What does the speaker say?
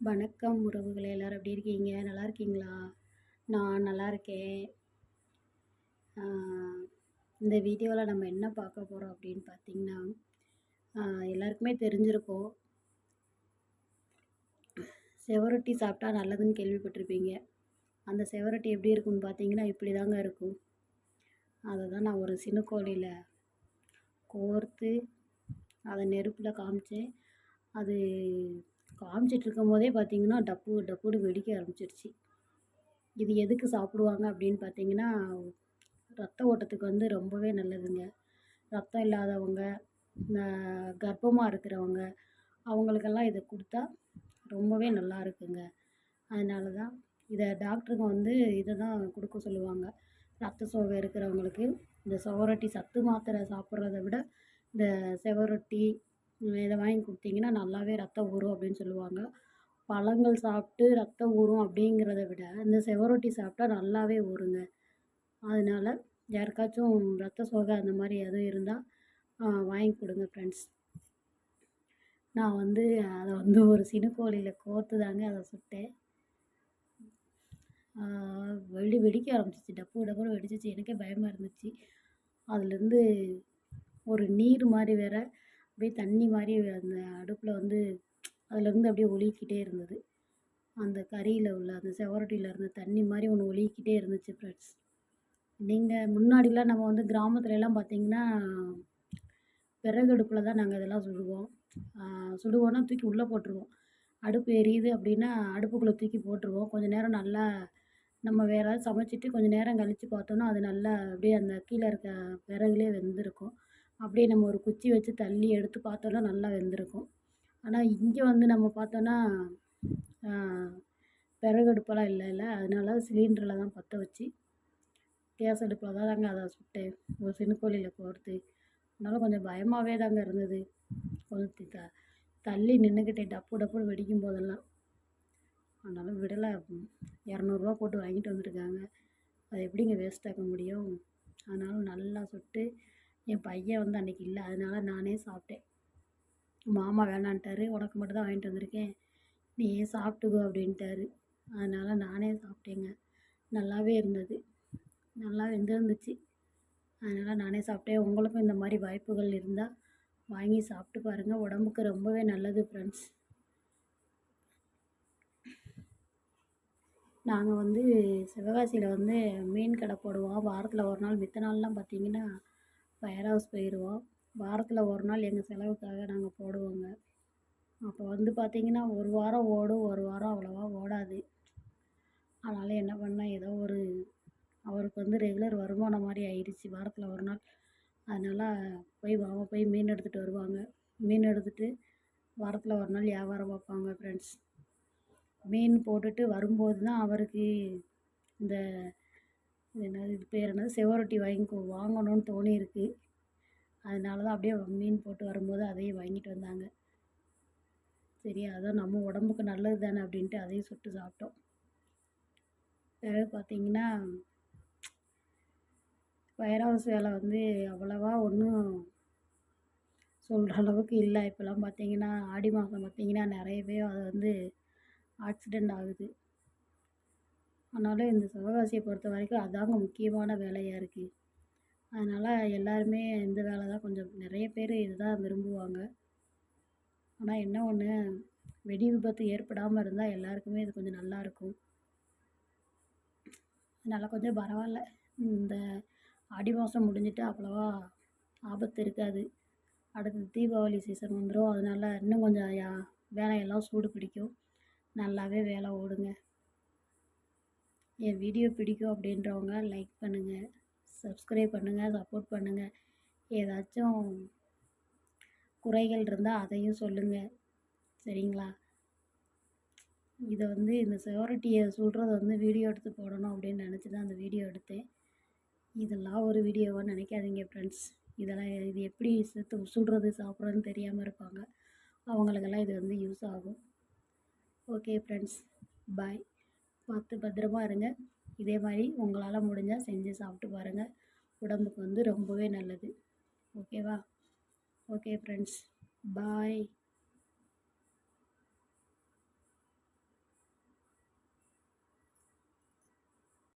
வணக்கம் உறவுகளை எல்லோரும் எப்படி இருக்கீங்க? நல்லா இருக்கீங்களா? நான் நல்லா இருக்கேன். இந்த வீடியோவில் நம்ம என்ன பார்க்க போகிறோம் அப்படின்னு பார்த்தீங்கன்னா எல்லாருக்குமே தெரிஞ்சிருக்கோம். செவரொட்டி சாப்பிட்டா நல்லதுன்னு கேள்விப்பட்டிருப்பீங்க. அந்த செவரொட்டி எப்படி இருக்குன்னு பார்த்தீங்கன்னா இப்படி தாங்க இருக்கும். அதை தான் நான் ஒரு சினுக்கோழியில் கோர்த்து அதை நெருப்பில் காமிச்சேன் அது காமிச்சிட்டு இருக்கும் போதே பார்த்தீங்கன்னா டப்பு டப்புன்னு வெடிக்க ஆரம்பிச்சிருச்சு. இது எதுக்கு சாப்பிடுவாங்க அப்படின்னு பார்த்தீங்கன்னா ரத்த ஓட்டத்துக்கு வந்து ரொம்பவே நல்லதுங்க. ரத்தம் இல்லாதவங்க கர்ப்பமாக இருக்கிறவங்க அவங்களுக்கெல்லாம் இதை கொடுத்தா ரொம்பவே நல்லா இருக்குங்க. அதனால தான் இதை டாக்டருங்க வந்து இதை தான் கொடுக்க சொல்லுவாங்க. ரத்த சோகை இருக்கிறவங்களுக்கு இந்த சவரொட்டி சத்து மாத்திரை சாப்பிட்றத விட இந்த செவரொட்டி இதை வாங்கி கொடுத்தீங்கன்னா நல்லாவே ரத்தம் ஊறும் அப்படின்னு சொல்லுவாங்க. பழங்கள் சாப்பிட்டு ரத்தம் ஊறும் அப்படிங்கிறத விட இந்த செவரொட்டி சாப்பிட்டா நல்லாவே ஊறுங்க. அதனால யாருக்காச்சும் ரத்த சோகை அந்த மாதிரி எதுவும் இருந்தால் வாங்கி கொடுங்க ஃப்ரெண்ட்ஸ் நான் வந்து அதை வந்து ஒரு சினுக்கோழியில் கோர்த்து தாங்க அதை சுட்டேன். வெடி வெடிக்க ஆரம்பிச்சிச்சு. டப்பு டப்புன்னு வெடிச்சிச்சு. எனக்கே பயமாக இருந்துச்சு. அதுலேருந்து ஒரு நீர் மாதிரி வேறு அப்படியே தண்ணி மாதிரி அந்த அடுப்பில் வந்து அதுலேருந்து அப்படியே ஒழுகிக்கிட்டே இருந்தது. அந்த கறியில் உள்ள அந்த செவரொட்டியில் இருந்த தண்ணி மாதிரி ஒன்று ஒழுகிக்கிட்டே இருந்துச்சு ஃப்ரெண்ட்ஸ் நீங்கள் முன்னாடிலாம் நம்ம வந்து கிராமத்துலலாம் பார்த்திங்கன்னா விறகு அடுப்பில் தான் நாங்கள் இதெல்லாம் சுடுவோம். சுடுவோன்னா தூக்கி உள்ளே போட்டுருவோம். அடுப்பு எரியுது அப்படின்னா அடுப்புக்குள்ளே தூக்கி போட்டுருவோம். கொஞ்சம் நேரம் நல்லா நம்ம வேறு ஏதாவது சமைச்சிட்டு கொஞ்சம் நேரம் கழித்து பார்த்தோன்னா அது நல்லா அப்படியே அந்த கீழே இருக்க விறகுலே வெந்திருக்கும். அப்படியே நம்ம ஒரு குச்சி வச்சு தள்ளி எடுத்து பார்த்தோன்னா நல்லா வெந்திருக்கும். ஆனால் இங்கே வந்து நம்ம பார்த்தோன்னா விறகு அடுப்பெல்லாம் இல்லைல்ல அதனால சிலிண்டரில் தான் பற்ற வச்சு கேஸ் அடுப்பில் தான் தாங்க அதை சுட்டேன் ஒரு சினுக்கோழியில் கோர்த்து. அதனால் கொஞ்சம் பயமாகவே தாங்க இருந்தது. கொஞ்சம் த தள்ளி நின்றுக்கிட்டேன் டப்பு டப்புன்னு வெடிக்கும் போதெல்லாம். அதனால் விடலை. இரநூறுவா போட்டு வாங்கிட்டு வந்துருக்காங்க. அதை எப்படிங்க வேஸ்ட் ஆக்க முடியும்? அதனால் நல்லா சுட்டு என் பையன் வந்து அன்றைக்கி இல்லை அதனால நானே சாப்பிட்டேன். மாமா வேணான்ட்டாரு உனக்கு மட்டும் தான் வாங்கிட்டு வந்திருக்கேன். நீயே சாப்பிட்டுக்கோ அப்படின்ட்டாரு. அதனால் நானே சாப்பிட்டேங்க. நல்லாவே இருந்தது. நல்லா வெந்திருந்துச்சு அதனால் நானே சாப்பிட்டேன். உங்களுக்கும் இந்த மாதிரி வாய்ப்புகள் இருந்தால் வாங்கி சாப்பிட்டு பாருங்கள் உடம்புக்கு ரொம்பவே நல்லது ஃப்ரெண்ட்ஸ் நாங்கள் வந்து சிவகாசியில் வந்து மீன் கடை போடுவோம். வாரத்தில் ஒரு நாள் மித்த நாள்லாம் பார்த்திங்கன்னா ஃபயர் ஹவுஸ் போயிடுவோம் வாரத்தில் ஒரு நாள் எங்கள் செலவுக்காக நாங்கள் போடுவோங்க. அப்போ வந்து பார்த்திங்கன்னா ஒரு வாரம் ஓடும் ஒரு வாரம் அவ்வளோவா ஓடாது. அதனால் என்ன பண்ணேன் ஏதோ ஒரு அவருக்கு வந்து ரெகுலர் வருமானம் மாதிரி ஆயிடுச்சு. வாரத்தில் ஒரு நாள். அதனால் போய் மாமா போய் மீன் எடுத்துகிட்டு வருவாங்க. மீன் எடுத்துகிட்டு வாரத்தில் ஒரு நாள் வியாபாரம் பார்ப்பாங்க ஃப்ரெண்ட்ஸ் மீன் போட்டுட்டு வரும்போது தான் அவருக்கு இந்த இது என்னது இது பேர் என்னது? செவரொட்டி வாங்கி வாங்கணும்னு தோணியிருக்கு. அதனால தான் அப்படியே மீன் போட்டு வரும்போது அதையும் வாங்கிட்டு வந்தாங்க. சரி அதான் நம்ம உடம்புக்கு நல்லது தானே அப்படின்ட்டு அதையும் சுட்டு சாப்பிட்டோம். பிறகு பார்த்திங்கன்னா ஃபயர் ஹவுஸ் வேலை வந்து அவ்வளவா ஒன்றும் சொல்கிற அளவுக்கு இல்லை. இப்போல்லாம் பார்த்திங்கன்னா ஆடி மாதம் பார்த்திங்கன்னா நிறையவே அது வந்து ஆக்சிடெண்ட் ஆகுது. அதனால் இந்த சிவகாசியை பொறுத்த வரைக்கும் அதாங்க முக்கியமான வேலையாக இருக்குது அதனால் எல்லாருமே இந்த வேலை தான் கொஞ்சம் நிறைய பேர் இது தான் விரும்புவாங்க. ஆனால் என்ன ஒன்று வெடி விபத்து ஏற்படாமல் இருந்தால் எல்லாருக்குமே இது கொஞ்சம் நல்லாயிருக்கும் அதனால் கொஞ்சம் பரவாயில்ல. இந்த ஆடி மாதம் முடிஞ்சிட்டு அவ்வளோவா ஆபத்து இருக்காது. அடுத்து தீபாவளி சீசன் வந்துடும் அதனால் இன்னும் கொஞ்சம் வேலையெல்லாம் சூடு பிடிக்கும். நல்லாவே வேலை ஓடுங்க. என் வீடியோ பிடிக்கும் அப்படின்றவங்க லைக் பண்ணுங்கள் சப்ஸ்கிரைப் பண்ணுங்கள் சப்போர்ட் பண்ணுங்கள் ஏதாச்சும் குறைகள் இருந்தால் அதையும் சொல்லுங்கள் சரிங்களா? இதை வந்து இந்த செவரிட்டியை சொல்கிறத வந்து வீடியோ எடுத்து போடணும் அப்படின்னு நினச்சி தான் அந்த வீடியோ எடுத்தேன். இதெல்லாம் ஒரு வீடியோவாக நினைக்காதீங்க ஃப்ரெண்ட்ஸ் இதெல்லாம் இது எப்படி சேர்த்து சுடுறது சாப்பிட்றதுன்னு தெரியாமல் இருப்பாங்க. அவங்களுக்கெல்லாம் இது வந்து யூஸ் ஆகும். ஓகே ஃப்ரெண்ட்ஸ் பாய் பார்த்து பத்திரமா இருங்க. இதே மாதிரி உங்களால் முடிஞ்சால் செஞ்சு சாப்பிட்டு பாருங்கள் உடம்புக்கு வந்து ரொம்பவே நல்லது. ஓகேவா? Okay friends bye